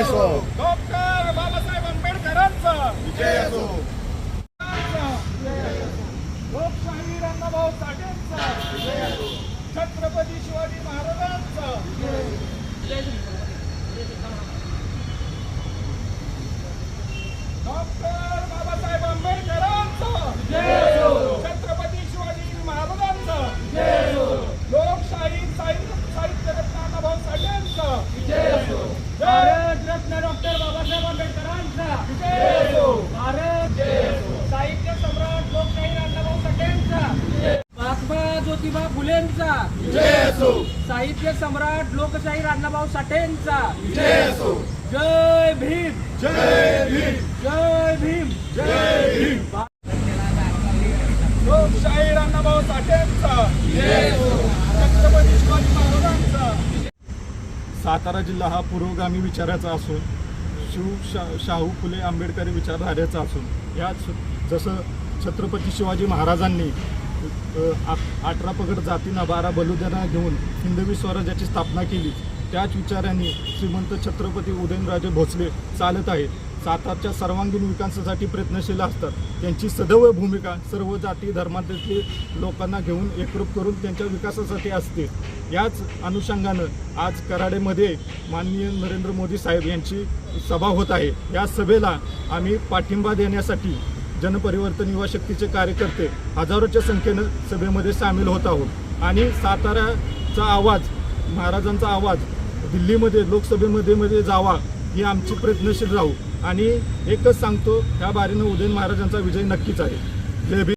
असो डॉक्टर बाबासाहेब आंबेडकरांचा. विजय असो लोकशाही साठेंचा. विजय असो छत्रपती शिवाजी महाराजांचा. डॉक्टर ज्योतिबा फुलेंचा. साहित्य सम्राट लोकशाही अण्णाभाऊ साठेंचा. जय भीम. जय भीम. जय भीम. जय भीम. लोकशाही अण्णाभाऊ साठेंचा. छत्रपती शिवाजी महाराजांचा. सातारा जिल्हा हा पुरोगामी विचाराचा असून शिव शा शाहू फुले आंबेडकरी विचारधारेचा असून या जसं छत्रपती शिवाजी महाराजांनी अठरा पगड जातींना बारा बलुद्यांना घेऊन हिंदवी स्वराज्याची स्थापना केली. त्याच विचारांनी श्रीमंत छत्रपती उदयनराजे भोसले चालत आहेत. सातारच्या सर्वांगीण विकासासाठी प्रयत्नशील असतात. त्यांची सदैव भूमिका सर्व जाती धर्मातील लोकांना घेऊन एकरूप करून त्यांच्या विकासासाठी असते. याच अनुषंगानं आज कराडेमध्ये माननीय नरेंद्र मोदी साहेब यांची सभा होत आहे. या सभेला आम्ही पाठिंबा देण्यासाठी जनपरिवर्तन युवा शक्तीचे कार्यकर्ते हजारोच्या संख्येनं सभेमध्ये सामील होत आहोत. आणि साताराचा आवाज महाराजांचा आवाज दिल्लीमध्ये लोकसभेमध्ये मध्ये जावा ही आमची प्रयत्नशील राहू. आणि एकच सांगतो ह्या बारीनं उदयन महाराजांचा विजय नक्कीच आहे. जय